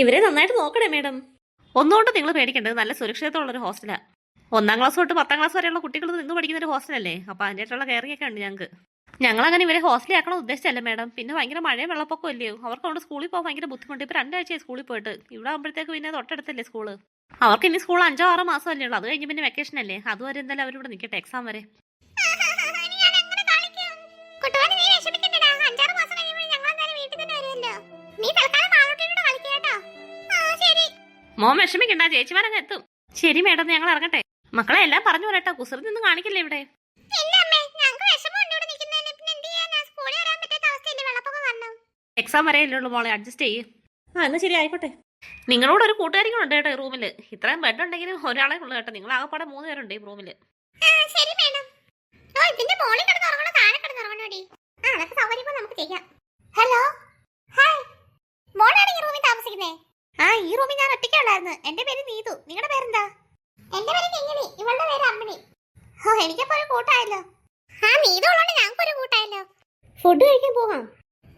ഇവരെ നന്നായിട്ട് നോക്കണേ മേഡം. ഒന്നുകൊണ്ട് നിങ്ങൾ പേടിക്കേണ്ടത് നല്ല സുരക്ഷിതത്വമുള്ള ഒരു ഹോസ്റ്റലാണ് ഒന്നാം ക്ലാസ് തൊട്ട് പത്താം ക്ലാസ് വരെയുള്ള കുട്ടികൾ നിന്ന് പഠിക്കുന്ന ഒരു ഹോസ്റ്റലല്ലേ? അപ്പോൾ അതിന്റെയായിട്ടുള്ള കെയറിംഗ് ഒക്കെ ഉണ്ട് ഞങ്ങൾക്ക് ഞങ്ങളങ്ങനെ ഇവരെ ഹോസ്റ്റലിൽ ആക്കണം ഉദ്ദേശിച്ചല്ലേ മേഡം. പിന്നെ ഭയങ്കര മഴയും വെള്ളപ്പൊക്കം അല്ലയോ അവർക്ക് അവിടെ സ്കൂളിൽ പോകാൻ ഭയങ്കര ബുദ്ധിമുട്ട്. ഇപ്പോൾ രണ്ടാഴ്ചയായി സ്കൂളിൽ പോയിട്ട്. ഇവിടെ ആകുമ്പോഴത്തേക്ക് പിന്നെ തൊട്ടടുത്തല്ലേ സ്കൂൾ? അവർക്ക് ഇനി സ്കൂൾ അഞ്ചോ ആറോ മാസം അല്ലേ ഉള്ളൂ. അത് കഴിഞ്ഞ് പിന്നെ വെക്കേഷൻ അല്ലേ? അതുവരെ എന്തായാലും അവരിവിടെ നിൽക്കട്ടെ എക്സാം വരെ. മോൻ വിഷമിക്കണ്ട ചേച്ചിമാരങ്ങ് എത്തും. ശരി മേഡം ഞങ്ങൾ ഇറങ്ങട്ടെ. മക്കളെ എല്ലാം പറഞ്ഞു പറയട്ടോ കുസൃതി ഒന്നും കാണിക്കില്ലേ ഇവിടെ? എക്സാം വരെ ഇല്ലുള്ളൂ മോളെ അഡ്ജസ്റ്റ് ചെയ്യ്. ആ എന്നാ ശരി ആയിക്കോട്ടെ. നിങ്ങളോട് ഒരു കൂട്ടുകാരിക്കും ഉണ്ട് കേട്ടോ ഈ റൂമിൽ ഇത്രയും ബെഡ് ഉണ്ടെങ്കിലും ഒരാളെ ഉള്ളു കേട്ടോ. നിങ്ങൾ ആകെപ്പാടെ മൂന്ന് പേരുണ്ട് ഈ റൂമിൽ ആ ശരി മേഡം. ഓ ഇതിന്റെ മോളിൽ കിടന്ന് ഉറങ്ങണോ? താഴെ കിടന്ന് ആ അതൊക്കെ സൗകര്യം നമുക്ക് ചെയ്യാം. ഹലോ? ഹായ്. മോളാണ് ഈ റൂമിൽ താമസിക്കുന്നേ? ആ ഈ റൂമിൽ ഞാൻ ഒറ്റയ്ക്കുള്ളായിരുന്നു എന്റെ പേര് നീതു. നിങ്ങളുടെ പേരെന്താ? എന്റെ പേര് കിങ്ങിണി. ഇവളുടെ പേര് അമ്മിണി. ഓ എനിക്കപ്പോ ഒരു കൂട്ടായല്ലോ. ആ നീതു ഉള്ളോണ്ട് ഞങ്ങൾക്ക് ഒരു കൂട്ടായല്ലോ. ഫുഡ് കഴിക്കാൻ പോകാം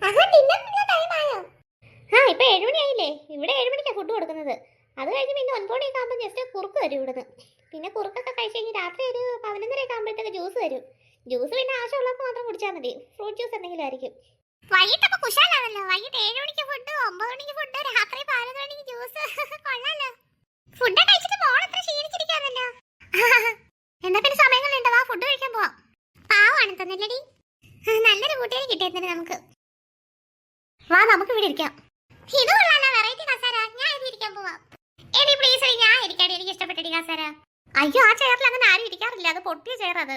ആഹാ ഡിന്നറിനുള്ള ടൈം ആയോ? ആ ഇപ്പൊ ഏഴുമണിയായില്ലേ ഇവിടെ ഏഴുമണിക്കാണ് ഫുഡ് കൊടുക്കുന്നത്. അത് കഴിഞ്ഞ് പിന്നെ ഒൻപത് മണിയൊക്കെ ആകുമ്പോൾ ജസ്റ്റ് കുറുക്ക് തരും ഇവിടുന്ന്. പിന്നെ കുറുക്കൊക്കെ കഴിച്ച് കഴിഞ്ഞ് രാത്രി ഒരു പതിനൊന്നരയൊക്കെ ആകുമ്പോഴത്തേക്ക് ജ്യൂസ് തരും. ജ്യൂസ് പിന്നെ ആവശ്യമുള്ളപ്പോൾ മാത്രം കുടിച്ചാൽ മതി. ഫ്രൂട്ട് ജ്യൂസ് എന്തെങ്കിലും ആയിരിക്കും. വൈകിട്ട് അപ്പൊ കുശാലാണല്ലോ. വൈകിട്ട് ഏഴ് മണിക്ക് ഫുഡ് ഒമ്പത് മണിക്ക് ഫുഡ് രാത്രി പതിനൊന്ന് മണിക്ക് ജ്യൂസ് കൊള്ളാലോ ഫുഡ് കഴിച്ചിട്ട് മോൾ എത്ര ക്ഷീണിച്ചിരിക്കാണല്ലോ എന്നാ പിന്നെ സമയങ്ങളുണ്ട് വാ ഫുഡ് കഴിക്കാൻ പോവാം പാവാണ് തന്നില്ലടി ആ, നല്ലൊരു കൂട്ടുകാരി കിട്ടിയെന്നെ നമുക്ക്. വാ നമുക്ക് ഇവിടെ ഇരിക്കാം. ഇത് കൊള്ളാലോ വെറൈറ്റി കസാര. ഞാൻ ഇത് ഇരിക്കാൻ പോവാം. എടി പ്ലീസ് ഞാൻ ഇരിക്കാടി എനിക്ക് ഇഷ്ടപ്പെട്ടടി കസാര. അയ്യോ ആ ചെയറിൽ അങ്ങനെ ആരും ഇരിക്കാറില്ല. അത് പൊട്ടിയ ചെയർ അത്.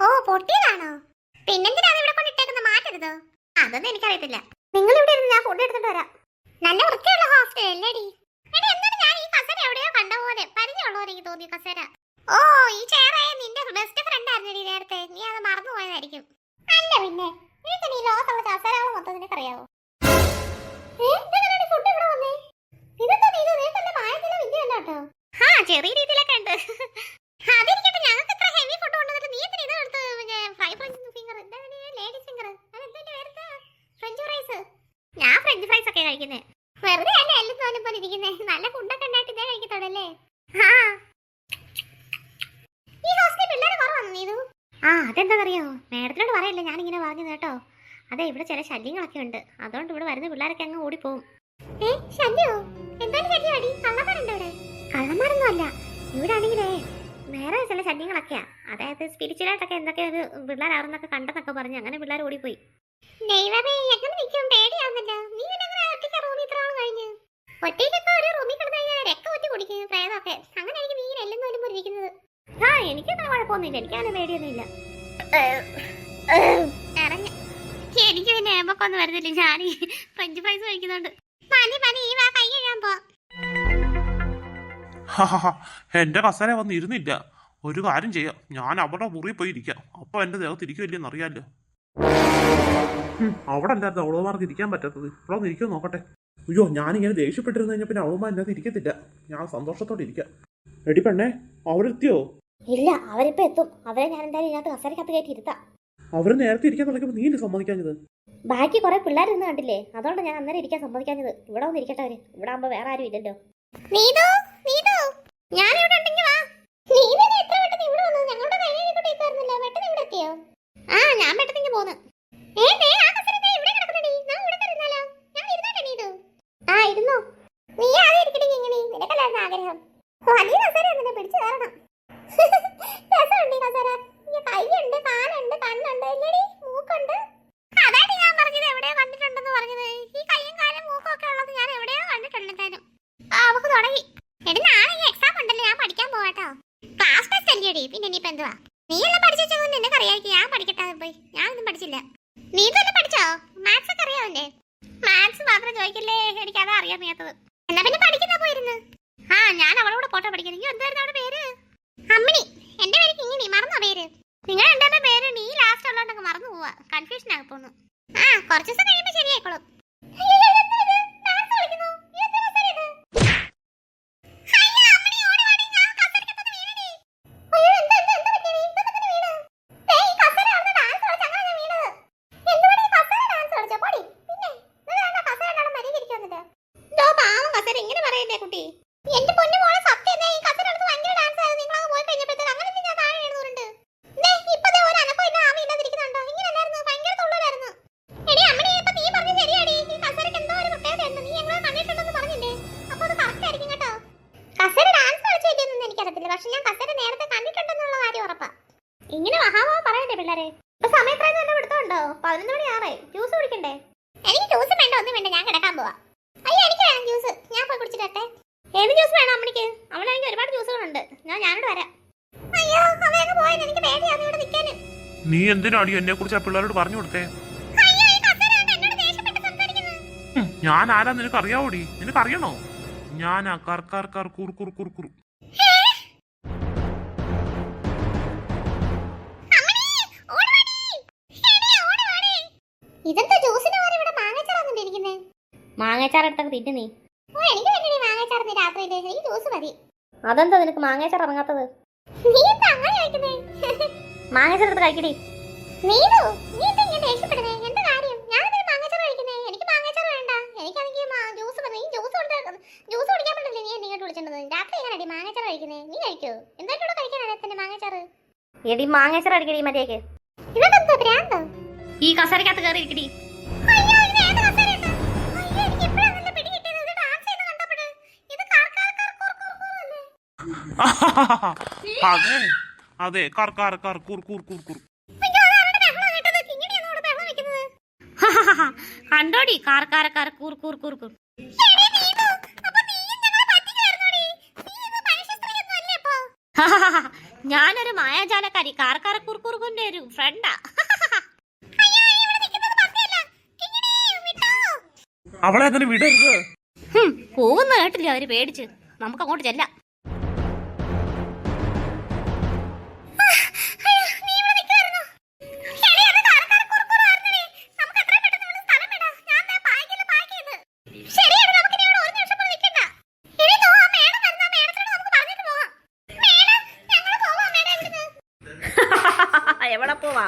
ഓ പൊട്ടിയതാണോ? പിന്നെന്തിനാ അത് ഇവിടെ കൊണ്ടിട്ടേക്കുന്നത് മാറ്റരുത്? അതൊന്നും എനിക്കറിയത്തില്ല. നിങ്ങൾ ഇവിടെ ഇരുന്ന് ഞാൻ ഫുഡ് എടുത്തിട്ട് വരാം. നല്ല വൃത്തിയുള്ള ഹോസ്റ്റൽ അല്ലേടി എടി? എന്താണ് ഞാൻ ഈ കസേര എവിടെയോ കണ്ട പോലെ? പരിചയമുള്ള പോലെ എനിക്ക് തോന്നി കസേര. ഓ ഈ ചെയറായ നിന്റെ ബെസ്റ്റ് ഫ്രണ്ട് ആയിരുന്നു നേരത്തെ. നീ അത് മറന്നു പോയതായിരിക്കും അല്ല പിന്നെ. നീ ലോകത്തുള്ള കസേരകൾ മൊത്തം നിനക്കറിയാവോ? ആ, ചെറിയ രീതിയിലൊക്കെ ഉണ്ട്. അതിരിക്കട്ടെ ഞങ്ങൾക്ക് ഇത്ര ഹെവി ഫുഡ് കൊണ്ടുവന്നിട്ട് നീ എന്തിനാ ഇതെടുത്ത് പിന്നെ ഫ്രൈ ഫിംഗർ എന്താണ് ലേഡീസ് ഫിംഗർ ഫ്രഞ്ച് ഫ്രൈസ് ഞാൻ ഫ്രഞ്ച് ഫ്രൈസ് ഒക്കെ കഴിക്കുന്നേ. വെറുതെ അല്ല എല്ലാം തോന്നിപ്പോലെ പോലെ ഇരിക്കുന്നേ നല്ല ഫുഡൊക്കെ ഉണ്ടായിട്ട് ഇതേ കഴിക്കത്തോടല്ലേ ആ ഈ ഹോസ്റ്റലിൽ പിള്ളേർ കുറവാണ് നീതു ആ അതെന്താണെന്നറിയോ മേഡത്തിനോട് പറയല്ലേ ഞാനിങ്ങനെ പറഞ്ഞു കേട്ടോ. അതെ ഇവിടെ ചില ശല്യങ്ങളൊക്കെ ഉണ്ട്. അതുകൊണ്ട് ഇവിടെ വരുന്ന പിള്ളേരൊക്കെ അങ്ങ് ഓടിപ്പോവും. കള്ളന്മാരൊന്നും അല്ല ഇവിടെ? ആണെങ്കിലേ വേറെ ചില ശല്യങ്ങളൊക്കെയാ. അതായത് സ്പിരിച്വലായിട്ടൊക്കെ എന്തൊക്കെ ഒരു പിള്ളേരാണെന്നൊക്കെ കണ്ടെന്നൊക്കെ പറഞ്ഞു അങ്ങനെ പിള്ളേർ ഓടിപ്പോയി. ദൈവമേ എങ്ങനെ നിൽക്കും? പേടിയാവുന്നല്ലോ. നീ ഒറ്റയ്ക്ക് റൂമിൽ ഇത്ര നാൾ കഴിഞ്ഞ്? ഒറ്റയ്ക്കൊക്കെ ഒരു റൂമിൽ കിടന്നു കഴിഞ്ഞാൽ രക്തം ഒറ്റ കുടിക്കുന്നു പ്രേതമൊക്കെ. അങ്ങനെ എനിക്ക് നീ എല്ലാം തോലും ഇരിക്കുന്നത് ആ എനിക്കൊന്നും കുഴപ്പമൊന്നുമില്ല. എനിക്കങ്ങനെ പേടിയൊന്നുമില്ല അറിഞ്ഞു എനിക്ക് പിന്നെ ഏമ്പൊക്കൊന്നും വരുന്നില്ല ഞാൻ ഈ ഫ്രഞ്ച് ഫ്രൈസ് കഴിക്കുന്നുണ്ട്. പനി പനി ഈ വാ കൈ കഴിയാൻ പോ. ഹഹഹ, എന്റെ കസേര വന്നിരുന്നില്ല ഒരു കാര്യം ചെയ്യാം. ഞാൻ അവിടെ മുറി പോയി ഇരിക്കാം. അപ്പൊ എന്റെ ദേഹത്ത് ഇരിക്കുമല്ലെന്ന് അറിയാലോ. അവിടെ അല്ലായിരുന്നു അവളുമാർക്ക് ഇരിക്കാൻ പറ്റാത്തത്. ഇവിടെ ഒന്ന് ഇരിക്കുമോ നോക്കട്ടെ. അയ്യോ ഞാനിങ്ങനെ ദേഷ്യപ്പെട്ടിരുന്നു കഴിഞ്ഞാൽ പിന്നെ അവളുമാർ എന്നത് ഇരിക്കത്തില്ല. ഞാൻ സന്തോഷത്തോടെ ഇരിക്കാം. എടി പെണ്ണേ അവരെത്തിയോ? ഇല്ല അവരിപ്പോ എത്തും. അവരെ ഞാൻ എന്തായാലും ഇതിനകത്ത് കസരക്കത്ത് കയറ്റി ഇരുത്താം. അവർ നേരത്തെ ഇരിക്കാൻ തുടങ്ങിയപ്പോ നീ ഇല്ലേ സമ്മതിക്കാഞ്ഞത്? ബാക്കി കുറെ പിള്ളേർ ഇന്ന് കണ്ടില്ലേ? അതുകൊണ്ട് ഞാൻ അന്നേരം ഇരിക്കാൻ സമ്മതിക്കാഞ്ഞത്. ഇവിടെ ഒന്ന് ഇരിക്കട്ടെ അവർ ഇവിടെ ആകുമ്പോ വേറെ ആരും ഇല്ലല്ലോ. നീതോ നീതോ. ഞാൻ ഇവിടെ ഉണ്ടെങ്കിൽ വാ നീ തന്നെ എത്ര പെട്ടെന്ന് ഇവിടെ വന്നു ഞങ്ങളുടെ കൈയ്യിൽ കൂടെ ഇട്ടായിരുന്നല്ലോ പെട്ടെന്ന് ഇവിടെ എത്തിയോ ആ ഞാൻ പെട്ടെന്ന് പോന്ന് ഏ ദേ ആ കസേര ദേ ഇവിടെ കിടക്കുന്നെടി ഞാൻ ഇവിടെ തരുന്നാലോ ഞാൻ ഇരുന്നോട്ടെ നീതു ആ ഇരുന്നോ നീ ആദ്യം ഇരിക്കടി ഇങ്ങനെ നിനക്കല്ലായിരുന്നു ആഗ്രഹം വലിയ കസേര നിന്നെ പിടിച്ചു കയറണം രസമുണ്ട് ഈ കസേര ഈ കൈയുണ്ട് കാലുണ്ട് കണ്ണുണ്ട് ഇല്ലടി മൂക്കുണ്ട് അതാണ് ഞാൻ പറഞ്ഞത് എവിടെയോ കണ്ടിട്ടുണ്ടെന്ന് പറഞ്ഞത് ഈ കൈയും കാലും മൂക്കും ഒക്കെ ഉള്ളത് ഞാൻ എവിടെയോ കണ്ടിട്ടുണ്ട് എന്തായാലും ആ നമുക്ക് തുടങ്ങി എടി നാളെ ഈ എക്സാം ഉണ്ടല്ലോ ഞാൻ പഠിക്കാൻ പോവാട്ടോ ക്ലാസ് ടെസ്റ്റ് അല്ലേടി പിന്നെ ഇനിയിപ്പോ എന്തുവാ നീ എല്ലാം പഠിച്ചു നിനക്ക് അറിയാമായിരിക്കും ഞാൻ പഠിക്കട്ടെ പോയി ഞാൻ ഒന്നും പഠിച്ചില്ല. നീ തന്നെ പഠിച്ചോ? മാത്സ് ഒക്കെ അറിയാവല്ലേ മാത്സ് മാത്രം ചോദിക്കല്ലേ? എനിക്ക് അതാ അറിയാൻ വയ്യാത്തത്. എന്നാ പിന്നെ പഠിക്കുന്ന പോയിരുന്നു? ആ ഞാൻ അവളോട് പോട്ടെ പഠിക്കുന്നു എന്തായിരുന്നു അവളുടെ പേര്? അമ്മിണി. എന്റെ പേര് കിങ്ങിണി. മറന്നോ പേര്? നിങ്ങൾ എന്താ പേര് നീ ലാസ്റ്റ് ഉള്ളതുകൊണ്ടൊക്കെ മറന്നു പോവാ കൺഫ്യൂഷൻ ആയി പോന്നു. ആ കുറച്ച് ദിവസം കഴിയുമ്പോൾ ശരിയായിക്കോളും. എന്തോ പാവം കസര. ഇങ്ങനെ പറയുന്നേ കുട്ടി? എന്റെ പൊന്നു മോളെ സത്യം ഈ കസര എടുത്ത് ഭയങ്കര നീ എന്തിനാടിയോ എന്നെ കുറിച്ച് ആ പിള്ളേരോട് പറഞ്ഞു കൊടുത്തേ? ഞാൻ ആരാ നിനക്ക് അറിയാവോടി നിനക്ക് അറിയണോ ഞാനാ കർക്കാർ കർ കുർ കുർ കുർ കുർ. ഇതെന്താ തിന്നു നീ. ഓ എനിക്ക് രാത്രി മതി. അതെന്താ നിനക്ക് മാങ്ങാച്ചാർ ഇറങ്ങാത്തത്? നീ മാങ്ങച്ചോറ് എടുത്ത് കഴിക്കടി. നീനു നീ എന്താ ഇങ്ങനെ ദേഷ്യപ്പെടുന്നേ? എന്താ കാര്യം? ഞാൻ ഇതിന് മാങ്ങച്ചോറ് കഴിക്കുന്നേ? എനിക്ക് മാങ്ങച്ചോറ് വേണ്ട. എനിക്കാണെങ്കിൽ ജ്യൂസ് പറഞ്ഞു ഈ ജ്യൂസ് കൊണ്ട് ജ്യൂസ് കുടിക്കാൻ പറ്റില്ല നീ എന്നെ ഇങ്ങോട്ട് രാത്രി എങ്ങനെയാടി മാങ്ങച്ചോറ് കഴിക്കുന്നേ? നീ കഴിക്കോ? എന്തായിട്ടൂടെ കഴിക്കാനാണ് തന്നെ മാങ്ങച്ചോറ്? എടി മാങ്ങച്ചോറ് അടിക്കടി മര്യാദയ്ക്ക്. ഇതെന്താ പ്രാന്തോ? ഈ കസരക്കകത്ത് കയറി ഇരിക്കടി. അങ്ങനെ അതെ കൂർ കൂർ കൂർ കൂർ കണ്ടോടി കാർ കൂർ കൂർ കൂർ കൂർ ഞാനൊരു മായാജാലക്കാരി. കാർക്കാര കുർക്കുറുകുന്റെ ഒരു ഫ്രണ്ടാ അവളെ അങ്ങനെ വിടരുത്. പോകുന്ന കേട്ടില്ല അവർ പേടിച്ച്? നമുക്ക് അങ്ങോട്ട് ചെല്ലാം. എവിടെ പോവാ?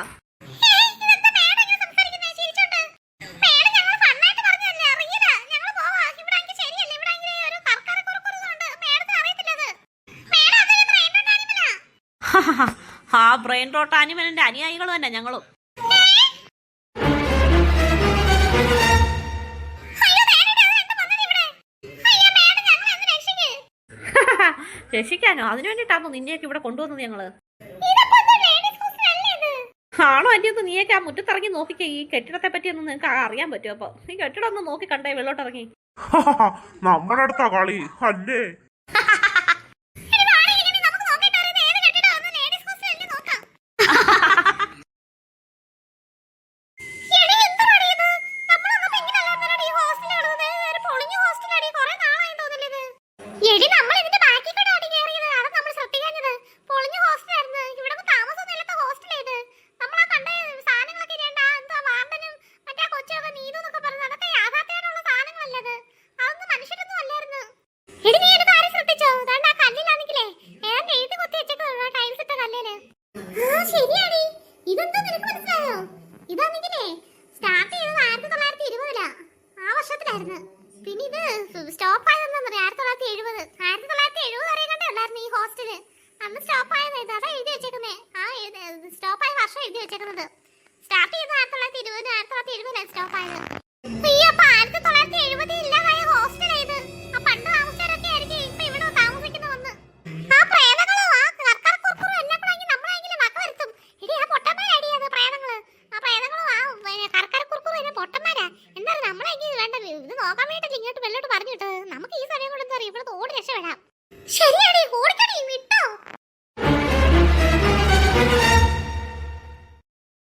ആ ബ്രെയിൻ റോട്ട് ആനിമലിന്റെ അനുയായികൾ തന്നെ ഞങ്ങളും. രക്ഷിക്കാനോ? അതിനു വേണ്ടിട്ടാണോ നിന്നെയൊക്കെ ഇവിടെ കൊണ്ടുവന്നത് ഞങ്ങൾ? ആണോ ഒന്ന് നീയൊക്കെ ആ മുറ്റത്തിറങ്ങി നോക്കിക്കേ. ഈ കെട്ടിടത്തെ പറ്റി ഒന്നും നിനക്ക് അറിയാൻ പറ്റുമോ അപ്പൊ? നീ കെട്ടിടം ഒന്ന് നോക്കി കണ്ടേ വെള്ളോട്ടിറങ്ങി. നമ്മുടെ അടുത്താ കളി. അല്ലേ? ഹോസ്റ്റൽ അന്ന് സ്റ്റോപ്പ് ആയത് ഇതാ എഴുതി വെച്ചേക്കുന്നേ. ആ സ്റ്റോപ്പ് ആയ വർഷം എഴുതി വെച്ചേക്കുന്നത്. സ്റ്റാർട്ട് ചെയ്തത് ആയിരത്തി തൊള്ളായിരത്തി ഇരുപത് ആയിരത്തി തൊള്ളായിരത്തി എഴുപതിലാണ് സ്റ്റോപ്പ് ആയത്. ആയിരത്തി തൊള്ളായിരത്തി എഴുപത്തി ഇല്ലാതായി.